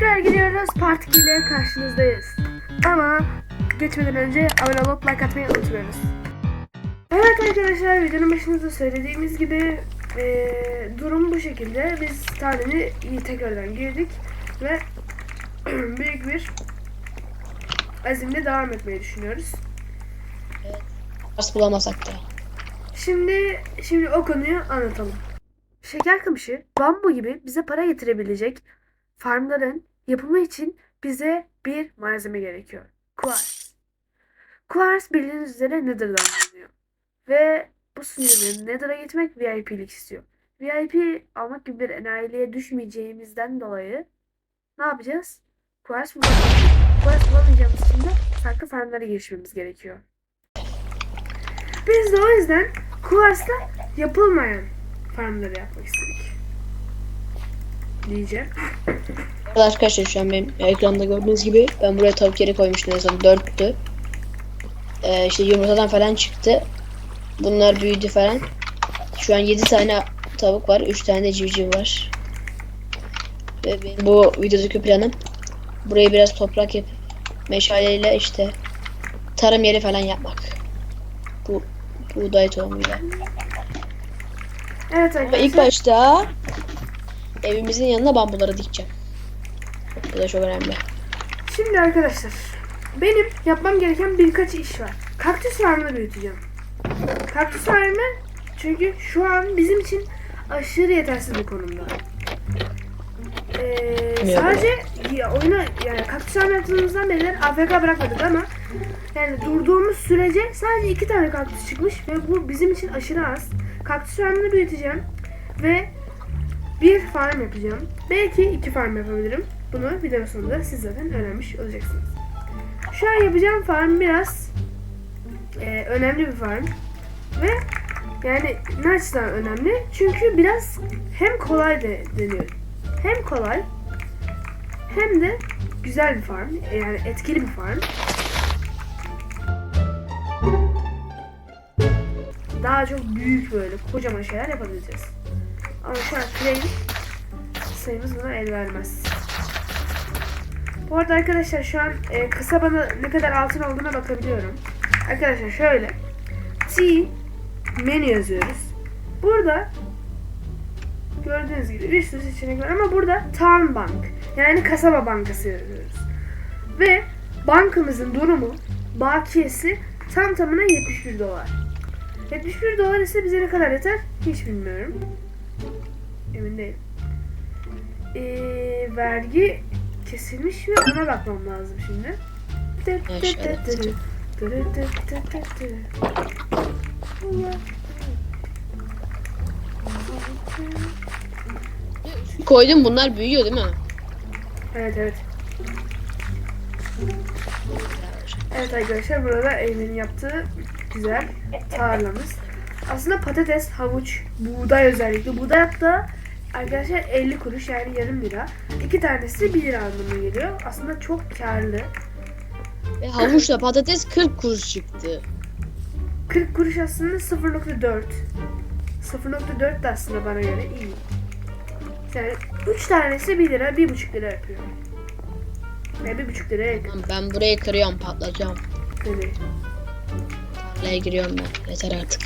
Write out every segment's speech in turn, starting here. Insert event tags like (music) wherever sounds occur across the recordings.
Tekrar gidiyoruz. Part 2 ile karşınızdayız. Ama geçmeden önce abone olup like atmayı unutmuyoruz. Evet arkadaşlar videonun başında da söylediğimiz gibi eee, durum bu şekilde. Biz iyi tekrardan girdik ve (clears throat) büyük bir azimle devam etmeyi düşünüyoruz. Ders bulamasak da. Şimdi şimdi o konuyu anlatalım. Şeker kamışı, bambu gibi bize para getirebilecek farmların yapımı için bize bir malzeme gerekiyor. Quartz. Quartz bildiğiniz üzere Nether'dan bulunuyor. Ve bu sunucunun Nether'a gitmek VIP'lik istiyor. VIP almak gibi bir enayiliğe düşmeyeceğimizden dolayı ne yapacağız? Quartz bulamayacağız. Quartz bulamayacağımız için de farklı farmlara girişmemiz gerekiyor. Biz de o yüzden Quartz'ta yapılmayan farmları yapmak istedik. Diyeceğim. Arkadaşlar şu an benim ekranda gördüğünüz gibi ben buraya tavuk yeri koymuştum en son 4'tü. Ee, işte yumurtadan falan çıktı. Bunlar büyüdü falan. Şu an 7 tane tavuk var. 3 tane de civciv var. Ve benim bu videodaki planım burayı biraz toprak yapıp meşaleyle işte tarım yeri falan yapmak. Bu buğday tohumuyla. Evet Ama ilk arkadaşlar. başta evimizin yanına bambuları dikeceğim. Bu da çok önemli. Şimdi arkadaşlar. Benim yapmam gereken birkaç iş var. Kaktüs farmını büyüteceğim. Kaktüs farmı çünkü şu an bizim için aşırı yetersiz bir konumda. Ee, sadece ya, oyuna yani kaktüs farmı yaptığımızdan beri AFK bırakmadık ama yani durduğumuz sürece sadece iki tane kaktüs çıkmış ve bu bizim için aşırı az. Kaktüs farmını büyüteceğim ve bir farm yapacağım. Belki iki farm yapabilirim. Bunu video sonunda siz zaten öğrenmiş olacaksınız. Şu an yapacağım farm biraz e, önemli bir farm. Ve yani ne açıdan önemli? Çünkü biraz hem kolay de deniyor. Hem kolay hem de güzel bir farm. e, Yani etkili bir farm. Daha çok büyük böyle kocaman şeyler yapabileceğiz. Ama şu an claim sayımız buna el vermez. Bu arada arkadaşlar şu an e, kasabada ne kadar altın olduğuna bakabiliyorum. Arkadaşlar şöyle. T menü yazıyoruz. Burada gördüğünüz gibi bir sürü seçenek var ama burada Town Bank yani kasaba bankası yazıyoruz. Ve bankamızın durumu bakiyesi tam tamına 71 dolar. 71 dolar ise bize ne kadar yeter hiç bilmiyorum. Emin değilim. Ee, vergi kesilmiş mi ona bakmam lazım şimdi. Koydum bunlar büyüyor değil mi? Evet evet. Evet arkadaşlar burada Eymen'in yaptığı güzel tarlamız. Aslında patates, havuç, buğday özellikle. Buğday hatta arkadaşlar 50 kuruş yani yarım lira. İki tanesi 1 lira anlamına geliyor. Aslında çok karlı. Ve havuçla patates 40 kuruş çıktı. 40 kuruş aslında 0.4. 0.4 de aslında bana göre iyi. Yani 3 tanesi 1 lira, 1.5 lira yapıyor. Ve 1.5 liraya yakın. Ben burayı kırıyorum patlatacağım. Hani Tarlaya giriyorum ben. Yeter artık.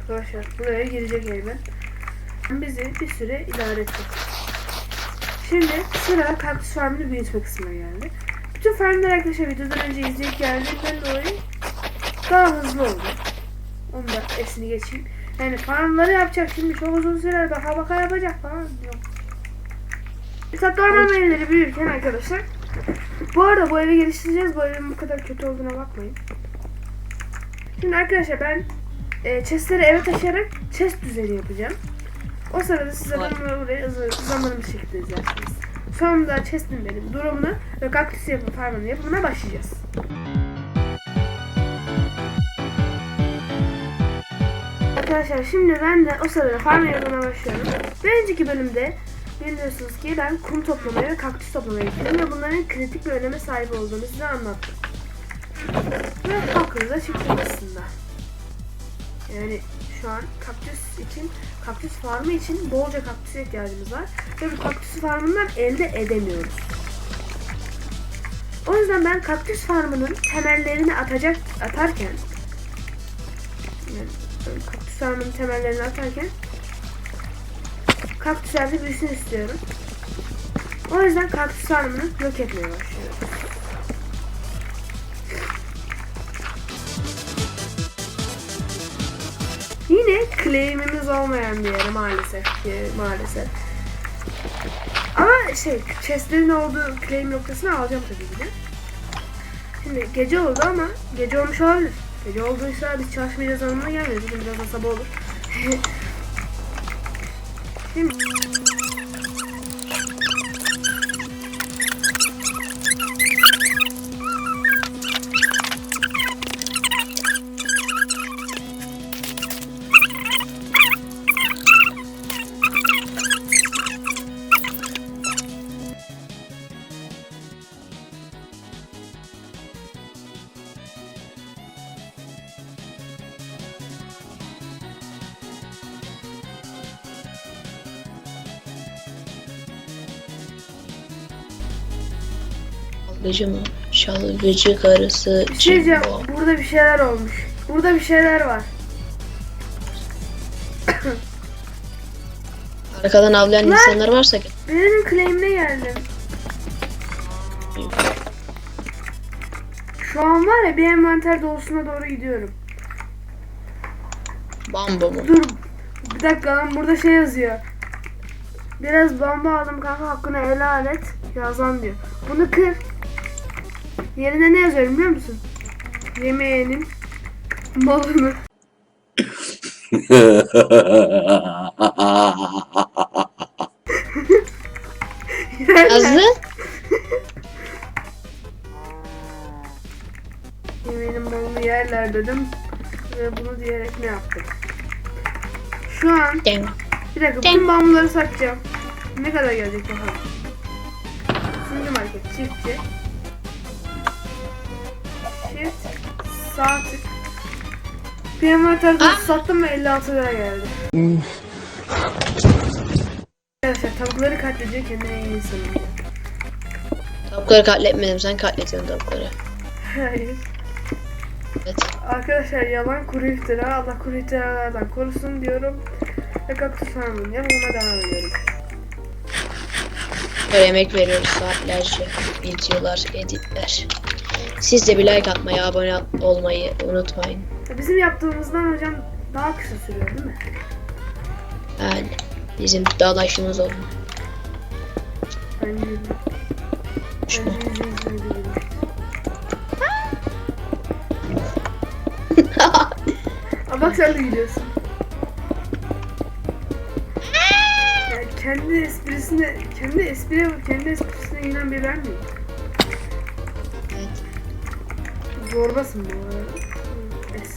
Arkadaşlar buraya girecek Eymen. Bizi bir süre idare edecek. Şimdi sıra kaktüs farmını büyütme kısmına geldi. Bütün farmlar arkadaşlar videodan önce izleyip geldikten dolayı daha hızlı oldu. Onu da hepsini geçeyim. Yani farmları yapacak şimdi çok uzun sürer baka baka yapacak falan yok. Tatlı orman meyveleri büyürken arkadaşlar bu arada bu evi geliştireceğiz. Bu evin bu kadar kötü olduğuna bakmayın. Şimdi arkadaşlar ben e, chestleri eve taşıyarak chest düzeni yapacağım. O sırada siz zaten Harika. burayı hızlı zamanlı bir şekilde izlersiniz. Sonunda chestin benim durumunu ve kaktüs yapım farmının yapımına başlayacağız. Arkadaşlar şimdi ben de o sırada farm yapımına başlıyorum. Bir önceki bölümde biliyorsunuz ki ben kum toplamaya ve kaktüs toplamaya gittim ve bunların kritik bir öneme sahip olduğunu size anlattım. Ve hakkınıza çıktı aslında. Yani şu an kaktüs için, kaktüs farmı için bolca kaktüse ihtiyacımız var. Ve bu kaktüs farmından elde edemiyoruz. O yüzden ben kaktüs farmının temellerini atacak atarken yani kaktüs farmının temellerini atarken kaktüsler de büyüsün istiyorum. O yüzden kaktüs farmını yok etmeye başlıyorum. Yine claim'imiz olmayan bir yer maalesef ki maalesef. Ama şey chestlerin olduğu claim noktasını alacağım tabii ki de. Şimdi gece oldu ama gece olmuş olabilir. Gece olduysa biz çalışmayacağız anlamına gelmiyor. Bugün biraz da sabah olur. (laughs) Şimdi Çalgıcı mı? Çalgıcı karısı bir şey diyeceğim. Cimbo. Burada bir şeyler olmuş. Burada bir şeyler var. Arkadan avlayan Lan! insanlar varsa Birinin claim'ine geldim. Şu an var ya bir envanter dolusuna doğru gidiyorum. bambo mu? Dur. Bir dakika lan burada şey yazıyor. Biraz bamba aldım kanka hakkını helal et. Yazan diyor. Bunu kır. Yerine ne yazıyorum biliyor musun? Yemeğinin malını. (laughs) Yazdı. Yemeğinin malını yerler dedim. Ve bunu diyerek ne yaptım? Şu an bir dakika bütün bambuları satacağım. Ne kadar gelecek bakalım. Şimdi market çiftçi. Sağ tık. Bir envanter dolusu sattım ve 56 lira geldi. Arkadaşlar tavukları katlediyor kendine en iyi sanıyor. Tavukları katletmedim sen katletiyorsun tavukları. Hayır. Evet. Arkadaşlar yalan kuru iftira. Allah kuru iftiralardan korusun diyorum. Ve kaktüs farmını yapmama devam ediyorum. Böyle emek veriyoruz saatlerce. Videolar, editler. Siz de bir like atmayı, abone olmayı unutmayın. Bizim yaptığımızdan hocam daha kısa sürüyor değil mi? Yani bizim dağdaşımız olun. Ben yürüdüm. Şu-. Aa, bak sen de gidiyorsun. (laughs) Yani kendi esprisine, kendi espriye, kendi esprisine inen bir ben miyim? Zorbasın bu arada.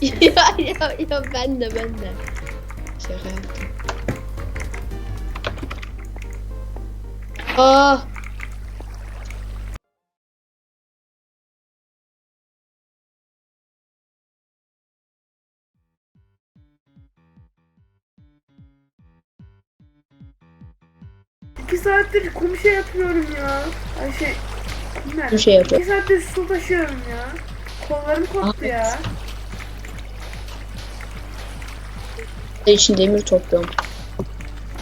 Ya, ya, ya ben de ben de. Şaka yaptım. Aa, İki saattir kum şey yapıyorum ya. Ay şey... Bir şey yapıyor. İki saattir su taşıyorum ya. Kollarım koptu ya. için demir topluyorum.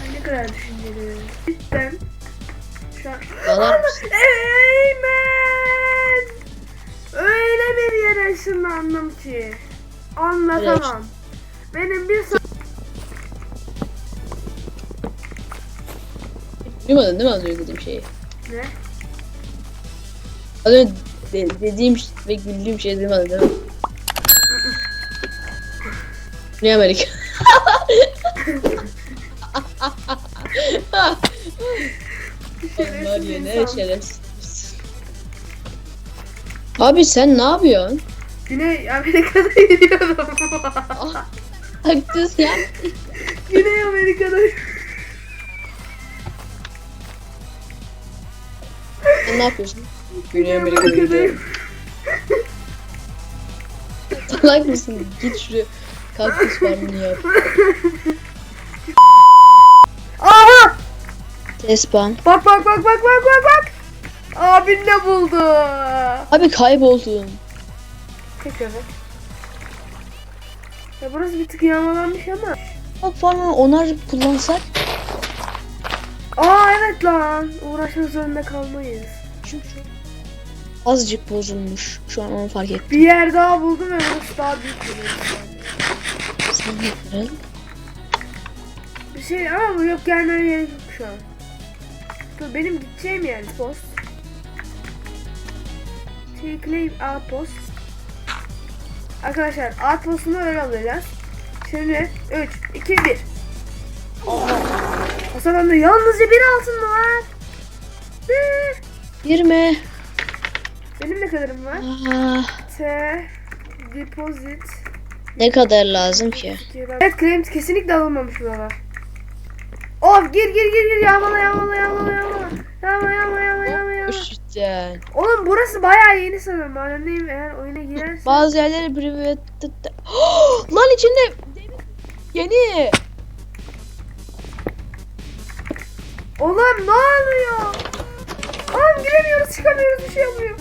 Ay ne kadar düşünceli. Cidden. Şu an... Dalar mısın? Eymen! Öyle bir yere ışınlandım ki. Anlatamam. Benim bir saat... Duymadın değil mi az önce dediğim şeyi? Ne? Az önce de- dediğim ş- ve güldüğüm duymadın değil mi? Ne Amerika? Var ya ne insan. şerefsiz. Abi sen ne yapıyorsun? Güney Amerika'da (laughs) yürüyorum. Haklısın ya. Güney Amerika'da Sen ne yapıyorsun? Güney Amerika'dayım. Salak mısın? Git şuraya. Kaktüs farmını yap. Aha! Tespan. Bak bak bak bak bak bak bak. Abin ne buldu? Abi kayboldun. Tek köpek. Ya burası bir tık yağmalanmış ama. Bak farmını onar kullansak. Aa evet lan. Uğraşmak zorunda kalmayız. Çünkü azıcık bozulmuş. Şu an onu fark ettim. Bir yer daha buldum ve burası daha büyük bir Sen ne kırın? Bir şey ama bu yok yani öyle yok şu an. Dur benim gideceğim yani post. Şey claim outpost. Arkadaşlar outpost'unu öyle alacağız. Şimdi 3, 2, 1. Allah. Hasan amca yalnızca bir altın mı var? 20. Benim ne kadarım var? Ah, T deposit. ne kadar lazım ki? Evet claim kesinlikle alınmamış buralar. Of gir gir gir gir yağmala yağmala yağmala yağmala. Yağmala yağmala yağmala yağmala yağmala. Üşütten. Oğlum burası bayağı yeni sanırım. Mahallemdeyim eğer oyuna girersen. Bazı yerleri private... (gasps) Lan içinde yeni. Oğlum ne oluyor? Oğlum giremiyoruz çıkamıyoruz bir şey yapmıyor.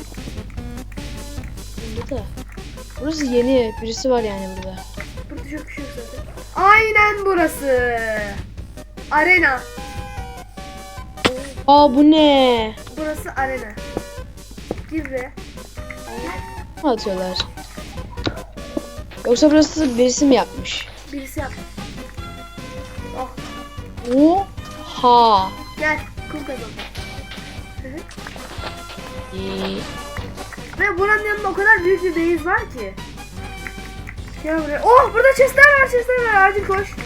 Burası yeni. Birisi var yani burada. Burada çok şey zaten. Aynen burası. Arena. Aa bu ne? Burası arena. Gir be. Ne atıyorlar? Yoksa burası birisi mi yapmış? Birisi yap. Oh Oha. gel. Kum kazan. İyi. Ve buranın yanında o kadar büyük bir base var ki. Gel buraya. Oh burada chestler var chestler var. Acil koş.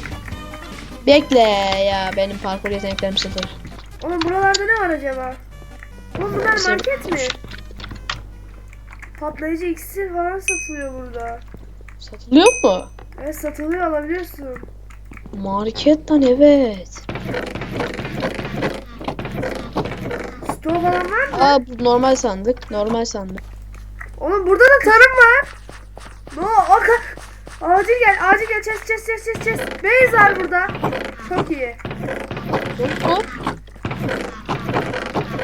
Bekle ya benim parkur yeteneklerim sıfır. Oğlum buralarda ne var acaba? Oğlum bunlar market mi? Patlayıcı iksir falan satılıyor burada. Satılıyor mu? Evet satılıyor alabiliyorsun. Marketten evet. Store falan var mı? Aa bu normal sandık. Normal sandık. Oğlum burada da tarım var. No, o ka- Acil gel, acil gel. Chest, chest, chest, chest, chest. Base var burada. Çok iyi. Hop.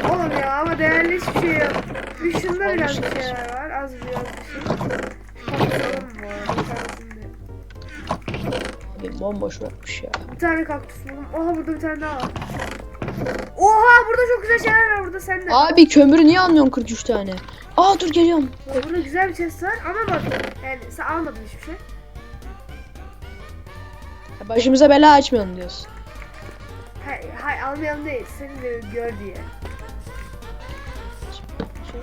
Oğlum ya ama değerli hiçbir şey yok. Bir şunda biraz bir Almışlar. şeyler var. Az biraz bir şey. Bir bomboş bırakmış ya. Bir tane kaktüs buldum. Oha burada bir tane daha var. Oha burada çok güzel şeyler burada sende. Abi kömürü niye almıyorsun 43 tane? Aa dur geliyorum. Ya Burada güzel bir chest var ama bak yani sen almadın hiçbir şey. Ya Başımıza bela açmayalım diyorsun. Hay, hay almayalım değil. Seni de gör diye.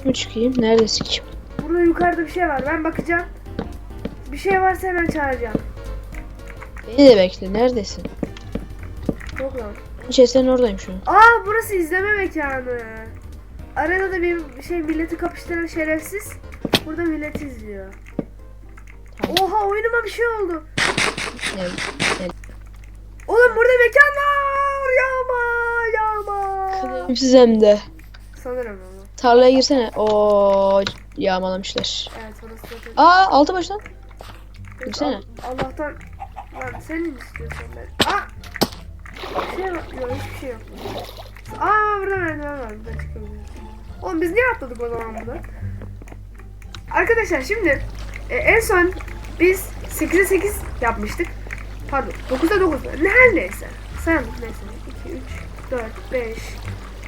Mi çıkayım? Neredesin ki? Burada yukarıda bir şey var. Ben bakacağım. Bir şey varsa hemen çağıracağım. Beni de bekle. Neredesin? Çok lan. Chest'lerin oradayım şu an. Aa burası izleme mekanı. Arenada bir şey milleti kapıştıran şerefsiz. Burada milleti izliyor. Tamam. Oha oyunuma bir şey oldu. Ne? Ne? Oğlum burada mekan var. Yağma yağma. Kimsiz hem de. Sanırım ama. Tarlaya girsene. Oo yağmalamışlar. Evet burası zaten. Aa altı baştan. Girsene. Al- Allah'tan. Lan senin istiyorsan ben. Aa! Bir şey var. Yok hiçbir şey yok. Aa burada merdiven var. Burada. Oğlum biz niye atladık o zaman burada? Arkadaşlar şimdi e, en son biz 8'e 8 yapmıştık. Pardon 9'a 9 Ne her neyse. Sayalım neyse. 2, 3, 4, 5.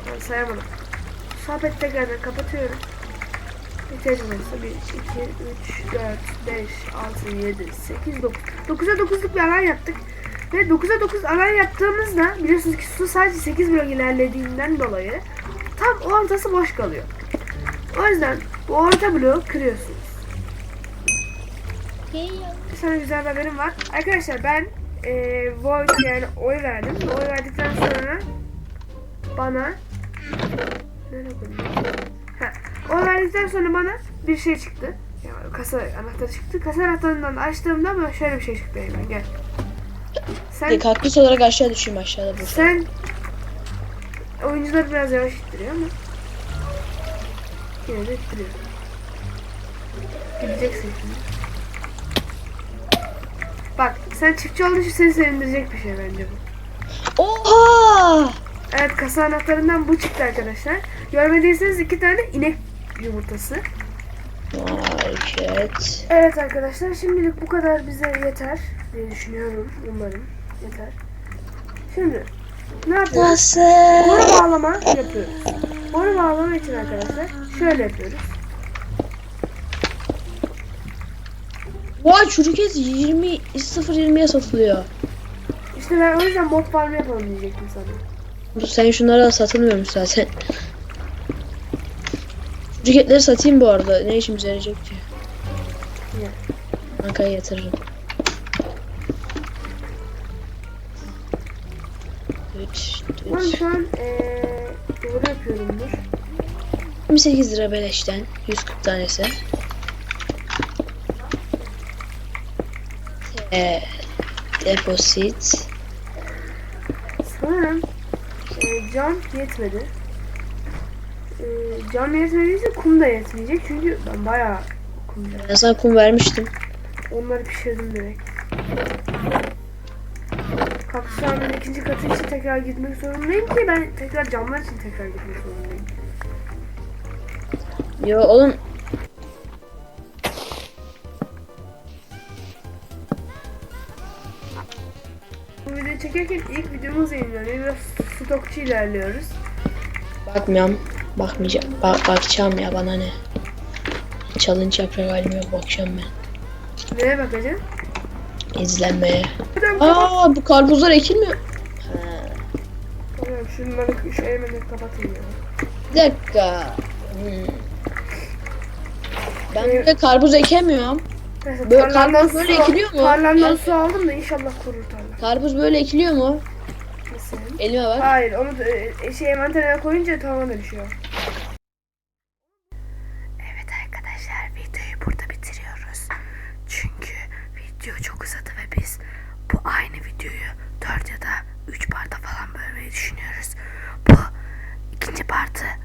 Ben sayamadım. Sohbet tekrardan kapatıyorum. İhtiyacım olursa 1, 2, 3, 4, 5, 6, 7, 8, 9. 9'a 9'luk bir alan yaptık. Ve 9'a 9 alan yaptığımızda biliyorsunuz ki su sadece 8 blok ilerlediğinden dolayı tam ortası boş kalıyor. O yüzden bu orta bloğu kırıyorsunuz. Sana güzel bir haberim var. Arkadaşlar ben e, vote yani oy verdim. Oy verdikten sonra bana? Ha, verdikten sonra bana bir şey çıktı. Yani kasa anahtarı çıktı. Kasa anahtarından açtığımda böyle şöyle bir şey çıktı elime. Gel. Sen Bir kaktüs olarak aşağı düşeyim aşağıda bu. sen oyuncuları biraz yavaş ittiriyor ama yine de ittiriyor. Gideceksin şimdi. Bak sen çiftçi olduğun için seni sevindirecek bir şey bence bu. Oha! Evet kasa anahtarından bu çıktı arkadaşlar. Görmediyseniz iki tane inek yumurtası. Market. Evet arkadaşlar şimdilik bu kadar bize yeter diye düşünüyorum. Umarım yeter. Şimdi ne yapıyoruz? Nasıl? Boru bağlama yapıyoruz. Boru bağlama için arkadaşlar şöyle yapıyoruz. Vay çürük et 20 0.20'ye satılıyor. İşte ben o yüzden mob farm yapalım diyecektim sana. Sen şunlara satılmıyormuş zaten. Çürük etleri satayım bu arada. Ne işimize yarayacak ki? Bankaya yatırırım. 3, Ben şu an ee, doğru yapıyorumdur. 28 lira beleşten 140 tanesi. Ee, deposit. Sanırım ee, cam yetmedi. Ee, cam yetmediyse kum da yetmeyecek çünkü ben bayağı kum yaptım. Ben sana kum vermiştim. Onları pişirdim direkt. Kaktüs ağacının ikinci katı için tekrar gitmek zorundayım ki ben tekrar camlar için tekrar gitmek zorundayım. Yo oğlum Bu videoyu çekerken ilk videomuz yayınlanıyor. Biraz stokçu ilerliyoruz. bakmıyorum. Bakmayacağım. Bak bakacağım ya bana ne. Challenge yapacak halim yok bakacağım ben. Neye bakacağım? İzlenmeye. Aa bu karpuzlar ekilmiyor. Tamam şunları şu elmanı kapatın ya. Bir dakika. Hmm. Ben burada karpuz ekemiyorum. Neyse Böyle tarlamdan karpuz böyle su- ekiliyor mu? Tarlamdan Yani- su aldım da inşallah kurur tarla. Karpuz böyle ekiliyor mu? Nasıl? Elime bak. Hayır onu da, e, şey envanterine koyunca tamamen düşüyor. İkinci